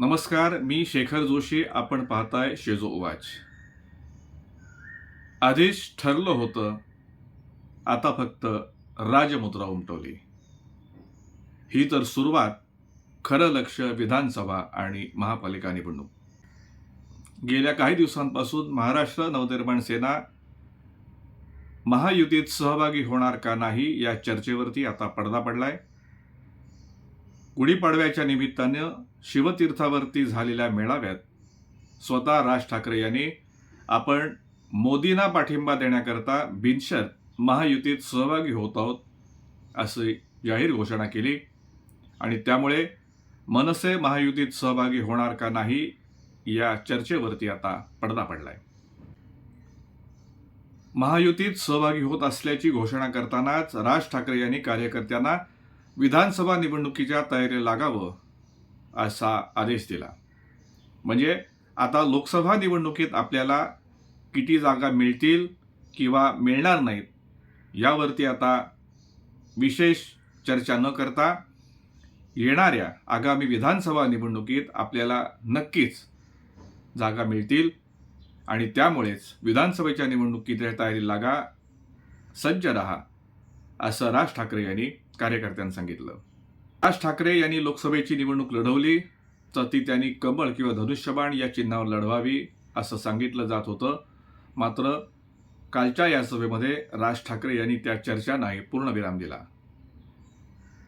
नमस्कार मी शेखर जोशी आपण पाहताय शेजो उवाच. आधीच ठरलं होतं आता फक्त राजमुद्रा उमटवली. ही तर सुरुवात खरं लक्ष विधानसभा आणि महापालिका निवडणूक. गेल्या काही दिवसांपासून महाराष्ट्र नवनिर्माण सेना महायुतीत सहभागी होणार का नाही या चर्चेवरती आता पडदा पडलाय. गुढीपाडव्याच्या निमित्तानं शिवतीर्थावरती झालेल्या मेळाव्यात स्वतः राज ठाकरे यांनी आपण मोदींना पाठिंबा देण्याकरता बिनशर्त महायुतीत सहभागी होत आहोत अशी जाहीर घोषणा केली. आणि त्यामुळे मनसे महायुतीत सहभागी होणार का नाही या चर्चेवरती आता पडदा पडलाय. महायुतीत सहभागी होत असल्याची घोषणा करतानाच राज ठाकरे यांनी कार्यकर्त्यांना विधानसभा निवडणुकीच्या तयारीला लागावं असा आदेश दिला. म्हणजे आता लोकसभा निवडणुकीत आपल्याला किती जागा मिळतील किंवा मिळणार नाहीत यावरती आता विशेष चर्चा न करता येणाऱ्या आगामी विधानसभा निवडणुकीत आपल्याला नक्कीच जागा मिळतील आणि त्यामुळेच विधानसभेच्या निवडणुकीच्या तयारी लागा सज्ज रहा असं राज ठाकरे यांनी कार्यकर्त्यांना सांगितलं. राज ठाकरे यांनी लोकसभेची निवडणूक लढवली तर ती त्यांनी कमळ किंवा धनुष्यबाण या चिन्हावर लढवावी असं सांगितलं जात होतं. मात्र कालच्या या सभेमध्ये राज ठाकरे यांनी त्या चर्चांनाही पूर्णविराम दिला.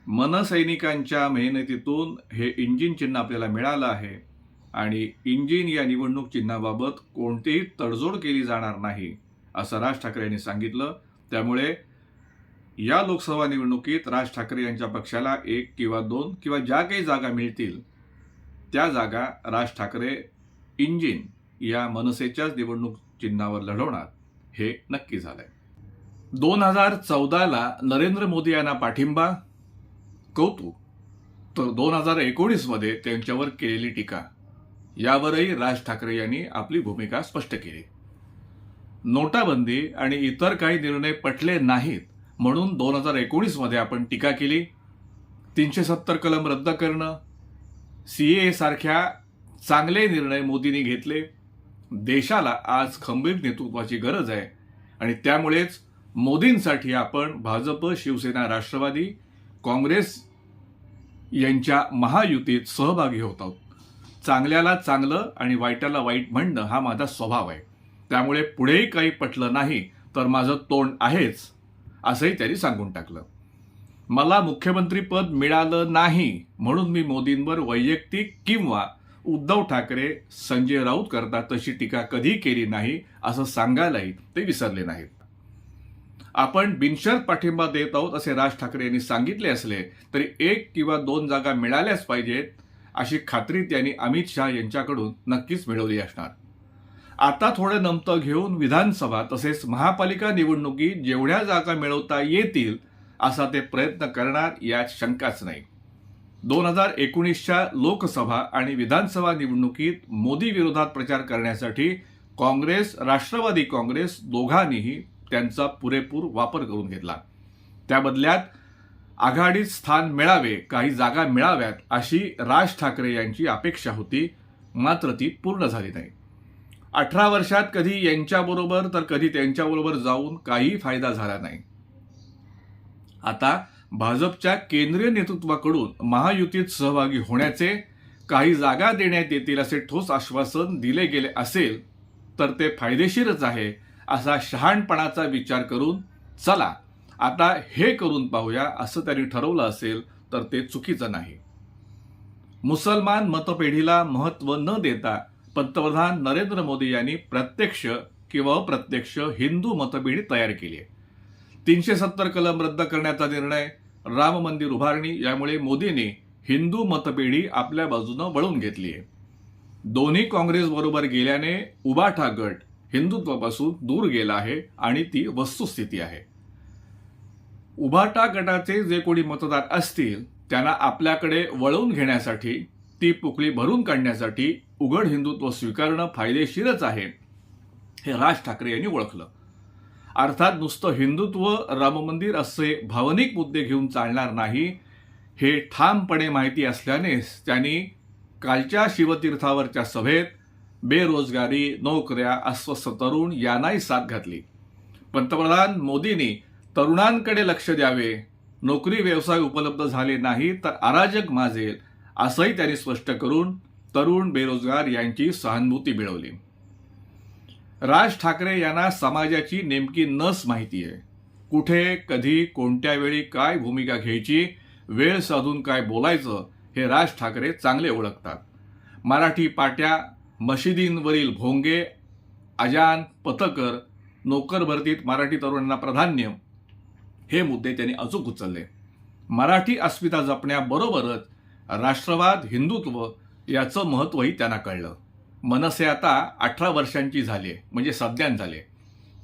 मनसैनिकांच्या मेहनतीतून हे इंजिन चिन्ह आपल्याला मिळालं आहे आणि इंजिन या निवडणूक चिन्हाबाबत कोणतीही तडजोड केली जाणार नाही असं राज ठाकरे यांनी सांगितलं. त्यामुळे या लोकसभा निवडणुकीत राज ठाकरे यांच्या पक्षाला एक किंवा दोन किंवा ज्या काही जागा मिळतील त्या जागा राज ठाकरे इंजिन या मनसेच्याच निवडणूक चिन्हावर लढवणार हे नक्की झालंय. दोन हजार चौदाला नरेंद्र मोदी यांना पाठिंबा कौतुक तर दोन हजार एकोणीसमध्ये त्यांच्यावर केलेली टीका यावरही राज ठाकरे यांनी आपली भूमिका स्पष्ट केली. नोटाबंदी आणि इतर काही निर्णय पटले नाहीत म्हणून दोन हजार एकोणीसमध्ये आपण टीका केली. तीनशे सत्तर कलम रद्द करणं. सी ए सारख्या चांगले निर्णय मोदींनी घेतले. देशाला आज खंबीर नेतृत्वाची गरज आहे. आणि त्यामुळेच मोदींसाठी आपण भाजप शिवसेना राष्ट्रवादी काँग्रेस यांच्या महायुतीत सहभागी होत आहोत. चांगल्याला चांगलं आणि वाईटाला वाईट म्हणणं हा माझा स्वभाव आहे. त्यामुळे पुढेही काही पटलं नाही तर माझं तोंड आहेच. असंही त्यांनी सांगून टाकलं. मला मुख्यमंत्रीपद मिळालं नाही म्हणून मी मोदींवर वैयक्तिक किंवा उद्धव ठाकरे संजय राऊत करता तशी टीका कधी केली नाही असं सांगायलाही ते विसरले नाहीत. आपण बिनशर्त पाठिंबा देत आहोत असे राज ठाकरे यांनी सांगितले असले तरी एक किंवा दोन जागा मिळाल्याच पाहिजेत अशी खात्री त्यांनी अमित शहा यांच्याकडून नक्कीच मिळवली असणार. आता थोडं नमतं घेऊन विधानसभा तसेच महापालिका निवडणुकीत जेवढ्या जागा मिळवता येतील असा ते प्रयत्न करणार यात शंकाच नाही. दोन हजार एकोणीसच्या लोकसभा आणि विधानसभा निवडणुकीत मोदी विरोधात प्रचार करण्यासाठी काँग्रेस राष्ट्रवादी काँग्रेस दोघांनीही त्यांचा पुरेपूर वापर करून घेतला. त्या बदल्यात आघाडीत स्थान मिळावे काही जागा मिळाव्यात अशी राज ठाकरे यांची अपेक्षा होती मात्र ती पूर्ण झाली नाही. अठरा वर्षात कधी यांच्याबरोबर तर कधी त्यांच्याबरोबर जाऊन काही फायदा झाला नाही. आता भाजपच्या केंद्रीय नेतृत्वाकडून महायुतीत सहभागी होण्याचे काही जागा देण्यात येतील असे ठोस आश्वासन दिले गेले असेल तर ते फायदेशीरच आहे असा शहाणपणाचा विचार करून चला आता हे करून पाहूया असं त्यांनी ठरवलं असेल तर ते चुकीचं नाही. मुसलमान मतपेढीला महत्त्व न देता पंतप्रधान नरेंद्र मोदी यांनी प्रत्यक्ष किंवा अप्रत्यक्ष हिंदू मतपेढी तयार केली. आहे तीनशे सत्तर कलम रद्द करण्याचा निर्णय राम मंदिर उभारणी यामुळे मोदींनी हिंदू मतपेढी आपल्या बाजूनं वळून घेतली आहे दोन्ही काँग्रेस बरोबर गेल्याने उबाठा गट हिंदुत्वापासून दूर गेला आहे आणि ती वस्तुस्थिती आहे. उभाटा गटाचे जे कोणी मतदार असतील त्यांना आपल्याकडे वळवून घेण्यासाठी ती पुकळी भरून काढण्यासाठी उघड हिंदुत्व स्वीकारणं फायदेशीरच आहे हे राज ठाकरे यांनी ओळखलं. अर्थात नुसतं हिंदुत्व राम मंदिर असे भावनिक मुद्दे घेऊन चालणार नाही हे ठामपणे माहिती असल्यानेच त्यांनी कालच्या शिवतीर्थावरच्या सभेत बेरोजगारी नोकऱ्या अस्वस्थ तरुण यांनाही साथ घातली. पंतप्रधान मोदींनी तरुणांकडे लक्ष द्यावे नोकरी व्यवसाय उपलब्ध झाले नाही तर अराजक माजेल असंही त्यांनी स्पष्ट करून तरुण बेरोजगार यांची सहानुभूती मिळवली. राज ठाकरे यांना समाजाची नेमकी नस माहिती आहे कुठे कधी कोणत्या वेळी काय भूमिका घ्यायची वेळ साधून काय बोलायचं हे राज ठाकरे चांगले ओळखतात. मराठी पाट्या मशिदींवरील भोंगे अजान पथकर नोकर भरतीत मराठी तरुणांना प्राधान्य हे मुद्दे त्यांनी अचूक उचलले. मराठी अस्मिता जपण्याबरोबरच राष्ट्रवाद हिंदुत्व याचं महत्त्वही त्यांना कळलं. मनसे आता अठरा वर्षांची झाली आहे म्हणजे सध्यान झाले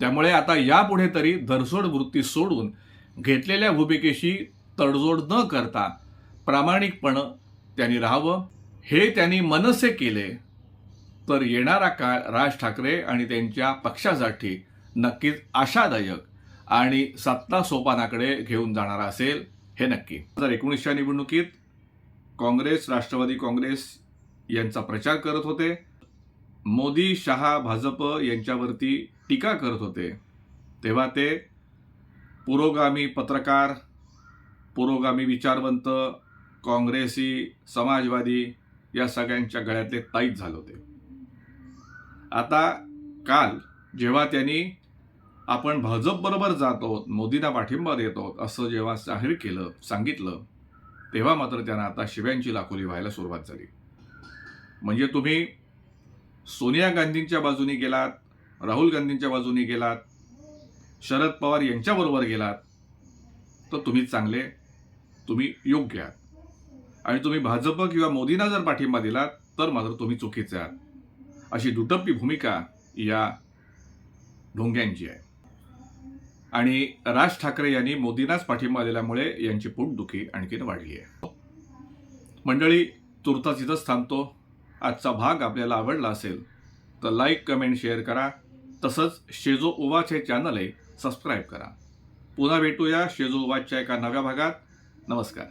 त्यामुळे आता यापुढे तरी धरसोड वृत्ती सोडून घेतलेल्या भूमिकेशी तडजोड न करता प्रामाणिकपणं त्यांनी राहावं. हे त्यांनी मनसे केले तर येणारा काळ राज ठाकरे आणि त्यांच्या पक्षासाठी नक्कीच आशादायक आणि सत्ता सोपानाकडे घेऊन जाणारा असेल हे नक्की. तर एकोणीसच्या निवडणुकीत काँग्रेस राष्ट्रवादी काँग्रेस यांचा प्रचार करत होते. मोदी शहा भाजप यांच्यावरती टीका करत होते. तेव्हा ते पुरोगामी पत्रकार पुरोगामी विचारवंत काँग्रेसी समाजवादी या सगळ्यांच्या गळ्यातले ताईत झाले होते. आता काल जेव्हा त्यांनी आपण भाजपबरोबर जातो मोदींना पाठिंबा देतो असं जेव्हा जाहीर केलं सांगितलं तेव्हा मात्र त्यांना आता शिव्यांची लाखोली व्हायला सुरुवात झाली. म्हणजे तुम्ही सोनिया गांधींच्या बाजूने गेलात राहुल गांधींच्या बाजूने गेलात शरद पवार यांच्याबरोबर गेलात तर तुम्ही चांगले तुम्ही योग्य आहात. आणि तुम्ही भाजप किंवा मोदींना जर पाठिंबा दिलात तर मात्र तुम्ही चुकीचे आहात. अशी दुटप्पी भूमिका या ढोंग्यांची आहे. आणि राज ठाकरे यांनी मोदींनाच पाठिंबा दिल्यामुळे यांची पोटदुखी आणखीन वाढली आहे. मंडळी तुर्तास इथंच थांबतो. आजचा भाग आपल्याला आवडला असेल तर लाईक कमेंट शेअर करा. तसंच शेजो उवाच हे चॅनल आहे सबस्क्राईब करा. पुन्हा भेटूया शेजो ओवाच्या एका नव्या भागात. नमस्कार.